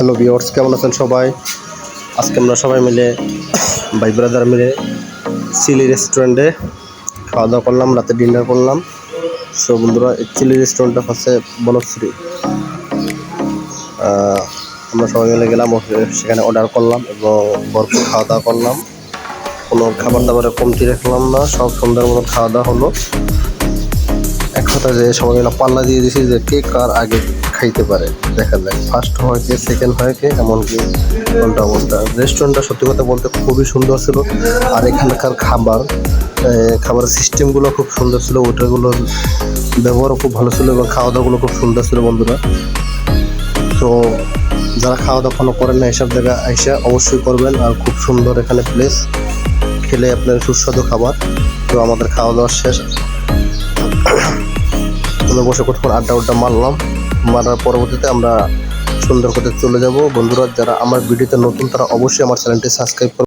Hello viewers কেমন আছেন সবাই? আজকে আমরা সবাই মিলে ভাই ব্রাদার মিলে চিলি রেস্টুরেন্টে খাওয়া দাওয়া করলাম, রাতে ডিনার করলাম। সো বন্ধুরা চিলি রেস্টুরেন্টটা হচ্ছে বনশ্রী। আমরা সবাই মিলে গেলাম সেখানে অর্ডার করলাম এবং ভরপুর খাওয়া দাওয়া করলাম। কোনো খাবার দাবারের কমতি রাখলাম না, সব সুন্দর মতো খাওয়া দাওয়া হলো। কথা যে সবাই মিলে পাল্লা দিয়ে দিয়েছি যে কে কার আগে খাইতে পারে, দেখা যায় ফার্স্ট হয় কে সেকেন্ড হয় কে, এমনকি কোনটা অবস্থা রেস্টুরেন্টটা সত্যি কথা বলতে খুবই সুন্দর ছিল। আর এখানকার খাবার খাবারের সিস্টেমগুলো খুব সুন্দর ছিল ওটাগুলোর ব্যবহারও খুব ভালো ছিল এবং খাওয়া দাওয়াগুলো খুব সুন্দর ছিল বন্ধুরা। তো যারা খাওয়া দাওয়া কোনো করেন না, এসব জায়গায় এসে অবশ্যই করবেন। আর খুব সুন্দর এখানে প্লেস খেলে আপনার সুস্বাদু খাবার। তো আমাদের খাওয়া দাওয়া শেষ। আমরা বসে কতক্ষণ আড্ডা উড্ডা মারলাম। মারার পরবর্তীতে আমরা সুন্দর করে চলে যাব। বন্ধুরা, যারা আমার ভিডিওতে নতুন, তারা অবশ্যই আমার চ্যানেলটি সাবস্ক্রাইব